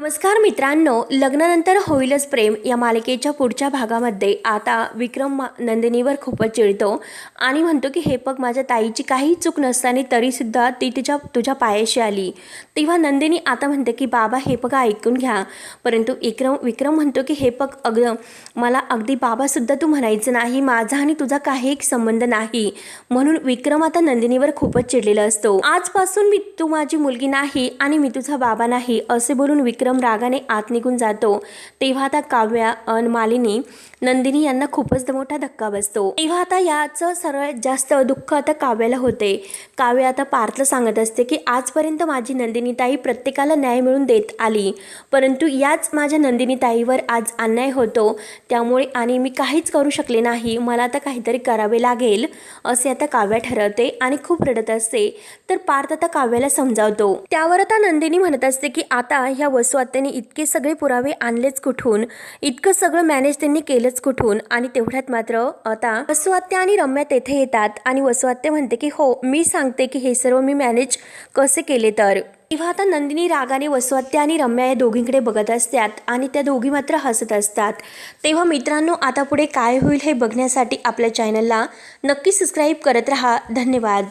नमस्कार मित्रांनो लग्नानंतर होईलच प्रेम या मालिकेच्या पुढच्या भागामध्ये. आता विक्रम मा- नंदिनीवर खूपच चिडतो आणि म्हणतो की हे बघ माझ्या ताईची काही चूक नसताना तरीसुद्धा ती तिच्या तुझ्या पायाशी आली. तेव्हा नंदिनी आता म्हणते की बाबा हे बघा ऐकून घ्या. परंतु विक्रम विक्रम म्हणतो की हे बघ अग मला अगदी बाबासुद्धा तू म्हणायचं नाही. माझा आणि तुझा काही एक संबंध नाही. म्हणून विक्रम आता नंदिनीवर खूपच चिडलेला असतो. आजपासून मी तू माझी मुलगी नाही आणि मी तुझा बाबा नाही असे बोलून विक्रम रागाने आत निघून जातो. तेव्हा आता काव्या अन मालिनी नंदिनी यांना खूपच मोठा धक्का बसतो. तेव्हा आता याचं सर्वात जास्त दुःख आता काव्याला होते. काव्या आता पार्थला सांगत असते की आजपर्यंत माझी नंदिनीताई प्रत्येकाला न्याय मिळून देत आली. परंतु याच माझ्या नंदिनीताईवर आज अन्याय होतो. त्यामुळे आणि मी काहीच करू शकले नाही. मला आता काहीतरी करावे लागेल असे आता काव्या ठरवते आणि खूप रडत असते. तर पार्थ आता काव्याला समजावतो. त्यावर आता नंदिनी म्हणत असते की आता ह्या वसुआत्याने इतके सगळे पुरावे आणलेच कुठून? इतकं सगळं मॅनेज त्यांनी केलंच कुठून? आणि तेवढ्यात मात्र आता वसुआत्या आणि रम्या तेथे येतात आणि वसुआत्या म्हणते की हो मी सांगते की हे सर्व मी मॅनेज कसे केले तर. तेव्हा आता नंदिनी रागाने वसुआत्या आणि रम्या या दोघींकडे बघत असतात आणि त्या दोघी मात्र हसत असतात. तेव्हा मित्रांनो आता पुढे काय होईल हे बघण्यासाठी आपल्या चॅनलला नक्की सबस्क्राईब करत राहा. धन्यवाद.